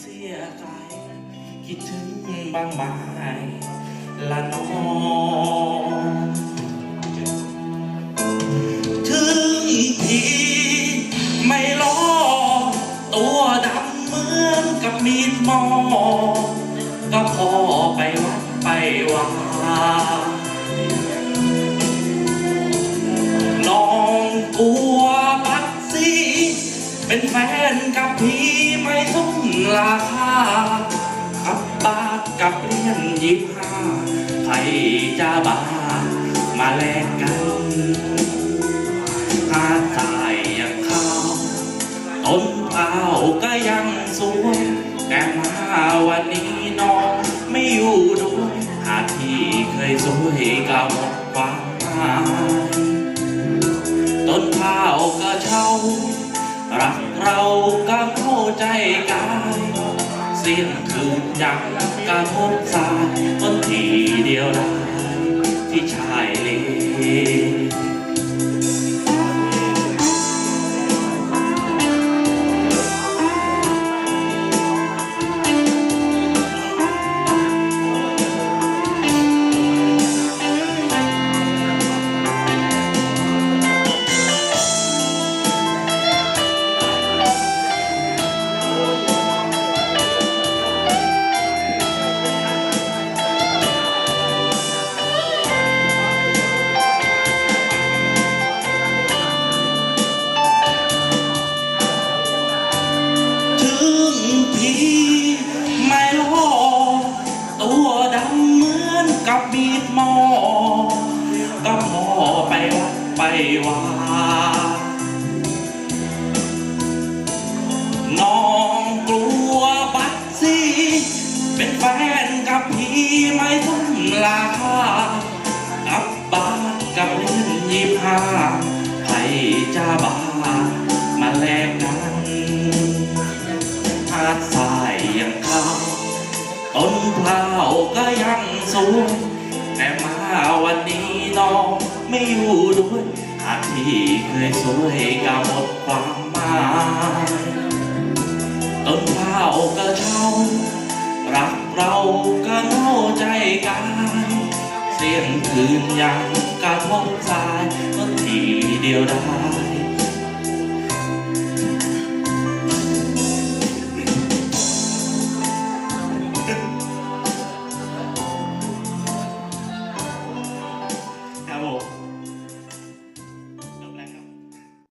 เสียใจ คิดถึงบางไม้ละน้องถึงทีไม่รอตัวดำเหมือนกับมีดหมอ ก็พอไปวัดไปว่าน้องกลัวปัดสีเป็นแฟนกับพี่ไม่สม ราคาขับบาทกับเรียนยิบห้าใครจะบามาแลกกันหาตายอย่างข้าวต้นเผาก็ยังสวยแต่มาวันนี้น้องไม่อยู่ด้วยหาที่เคยสวยก็หมดความหมายต้นข้าวก็เช่ารักเราก็เข้าใจกา ยเสียงคืนยังกระทบสายต้นทีเดียวได้ที่ชายเล ไปว่า น้องกลัวบัตรสีเป็นแฟนกับพี่ไม่สมราคากับบาทกับเล่นยี่ห้าให้จ้าบ้ามาแลกกันหาดทรายยังขาวต้นพร้าวก็ยังสวยแต่มาวันนี้น้อง ไม่อยู่ด้วยหากที่เคยสวยก็หมดความหมายต้นข้าวก็เช่ารักเราก็เน่าใจกันเสียงคืนยังกระทบสายก็ทีเดียวได้